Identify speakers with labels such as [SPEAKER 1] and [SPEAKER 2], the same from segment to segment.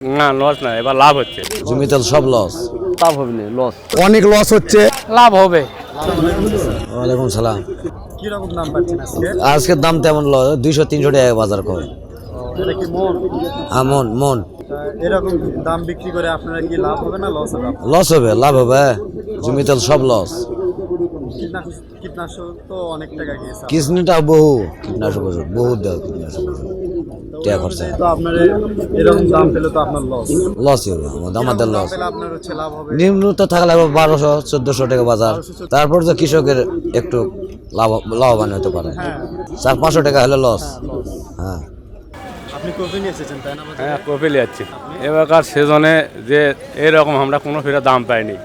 [SPEAKER 1] না লস না এবার লাভ হচ্ছে।
[SPEAKER 2] জমিতে সব লস
[SPEAKER 3] লাভ হবে না লস
[SPEAKER 4] অনেক লস হচ্ছে।
[SPEAKER 3] লাভ হবে।
[SPEAKER 2] ওয়ালাইকুম সালাম।
[SPEAKER 4] কীরকম দাম পাচ্ছেন আজকে?
[SPEAKER 2] আজকের দাম তেমন লস দুইশো তিনশো টাকা বাজার করে।
[SPEAKER 4] এটা
[SPEAKER 2] হ্যাঁ মন মন।
[SPEAKER 4] এরকম দাম বিক্রি করে আপনারা কি লাভ হবে না লস হবে?
[SPEAKER 2] লস হবে লাভ হবে। জমিতে সব লস
[SPEAKER 4] কীটনাশক কীটনাশক তো অনেক টাকা গিয়েছে
[SPEAKER 2] কিসনিটা বহু কীটনাশক ওষুধ বহু দেয় কীটনাশক ওষুধ। টাকা খরচা।
[SPEAKER 4] তো আপনার এরকম দাম পেলে তো আপনার লস
[SPEAKER 2] লসই হবে আমাদের লস
[SPEAKER 4] পেলে আপনার হচ্ছে লাভ হবে।
[SPEAKER 2] নিম্ন তো থাকলে বারোশো চোদ্দশো টাকা বাজার। তারপর তো কৃষকের একটু লাভ লাভবান হতে পারে। চার পাঁচশো টাকা হলে লস হ্যাঁ
[SPEAKER 4] আপনি কবে নিয়ে এসেছেন তাই না বাজারে?
[SPEAKER 1] হ্যাঁ যাচ্ছি। এবারকার সিজনে যে এরকম আমরা কোনো ফিরে দাম পাইনি।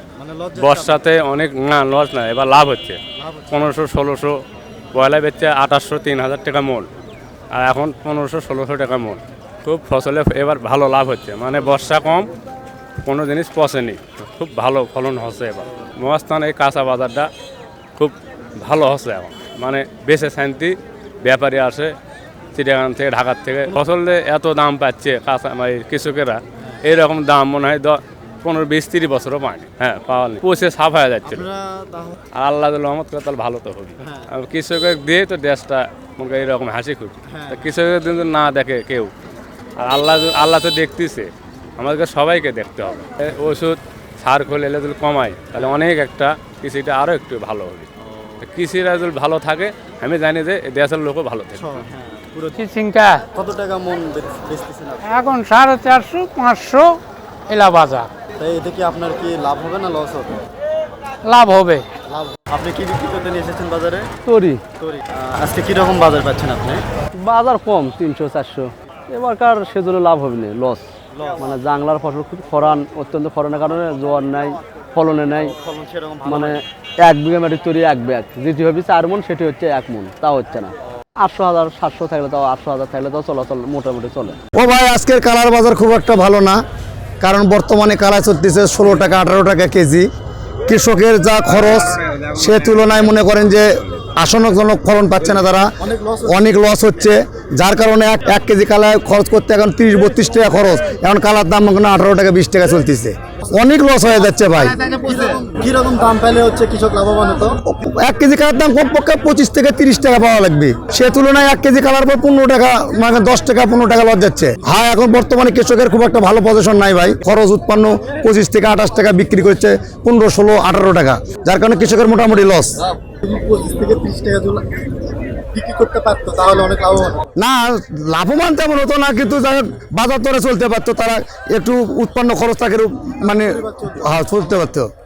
[SPEAKER 1] বর্ষাতে অনেক না লস না এবার লাভ হচ্ছে। পনেরোশো ষোলোশো পয়লা বেচছে আঠাশশো তিন হাজার টাকা মূল। আর এখন পনেরোশো ষোলোশো টাকা মূল। খুব ফসলে এবার ভালো লাভ হচ্ছে। মানে বর্ষা কম কোনো জিনিস পচেনি। খুব ভালো ফলন হচ্ছে এবার। মহাস্থান এই কাঁচা বাজারটা খুব ভালো হচ্ছে এখন। মানে বেশি শান্তি ব্যাপারী আসে চিড়িয়াখান থেকে ঢাকার থেকে। ফসলে এত দাম পাচ্ছে কাঁচা মানে কৃষকেরা এইরকম দাম মনে হয় দ- পনেরো বিশ তিরিশ বছরও পায়নি হ্যাঁ পাওয়া নেই। পচে সাফ হয়ে যাচ্ছিল আর আল্লাহ রহমত করে তাহলে ভালো তো হবে। আর কৃষকের দিয়ে তো দেশটা মনে করি এরকম হাসি খুশি। তা কৃষকের যদি না দেখে কেউ। আর আল্লাহ আল্লাহ তো দেখতেছে। আমাদেরকে সবাইকে দেখতে হবে। ওষুধ সার খোলে এলে যদি কমায় তাহলে অনেক একটা কৃষিটা আরও একটু ভালো হবে। তা কৃষিরা যদি ভালো থাকে আমি জানি যে দেশের লোকও ভালো থাকে
[SPEAKER 4] হ্যাঁ কত টাকা মন
[SPEAKER 3] এখন সাড়ে চারশো পাঁচশো এলা বাজার।
[SPEAKER 4] তাই এতে কি আপনার কি লাভ হবে না লস হবে?
[SPEAKER 3] লাভ হবে।
[SPEAKER 4] আপনি কি বিক্রি করতে নিয়ে এসেছেন বাজারে?
[SPEAKER 3] তরি।
[SPEAKER 4] তরি। আজকে কীরকম বাজার পাচ্ছেন আপনি?
[SPEAKER 3] বাজার কম তিনশো চারশো। এবারকার সেজন্য লাভ হবে না লস মানে জাংলার ফসল খুব খরান অত্যন্ত খরানের কারণে জোয়ার নাই ফলনে নাই। মানে এক বিঘা মাটির তৈরি এক ব্যাগ। যেটি হবে চার মন সেটি হচ্ছে এক মন। তা হচ্ছে না। আটশো হাজার সাতশো থাকলে তাও আটশো হাজার থাকলে তাও চলাচল মোটামুটি চলে।
[SPEAKER 4] ও ভাই আজকের কালার বাজার খুব একটা ভালো না। কারণ বর্তমানে কালাই চলতেছে ষোলো টাকা, আঠারো টাকা কেজি। কৃষকের যা খরচ, সে তুলনায় মনে করেন যে আসনজনক ফলন পাচ্ছে না তারা। অনেক লস হচ্ছে। যার কারণে এক এক কেজি কালায় খরচ করতে এখন তিরিশ বত্রিশ টাকা খরচ। এখন কালার দাম এখন আঠারো টাকা বিশ টাকা চলতেছে। অনেক লস হয়ে যাচ্ছে ভাই।
[SPEAKER 5] কীরকম দাম পেলে হচ্ছে কৃষক লাভবান হতো?
[SPEAKER 4] এক কেজি কালার দাম কমপক্ষে পঁচিশ থেকে তিরিশ টাকা পাওয়া লাগবে। সে তুলনায় এক কেজি কালার পর পনেরো টাকা মানে দশ টাকা পনেরো টাকা লস যাচ্ছে। হ্যাঁ এখন বর্তমানে কৃষকের খুব একটা ভালো পজিশন নাই ভাই। খরচ উৎপন্ন পঁচিশ থেকে আঠাশ টাকা বিক্রি করছে পনেরো ষোলো আঠারো টাকা। যার কারণে কৃষকের মোটামুটি লস
[SPEAKER 5] পঁচিশ থেকে ত্রিশ টাকা বিক্রি করতে পারতো তাহলে অনেক লাভবান
[SPEAKER 4] না লাভবান তেমন হতো না কিন্তু যারা বাজার দরে চলতে পারতো তারা একটু উৎপন্ন খরচ থাকে মানে হ্যাঁ চলতে পারতো।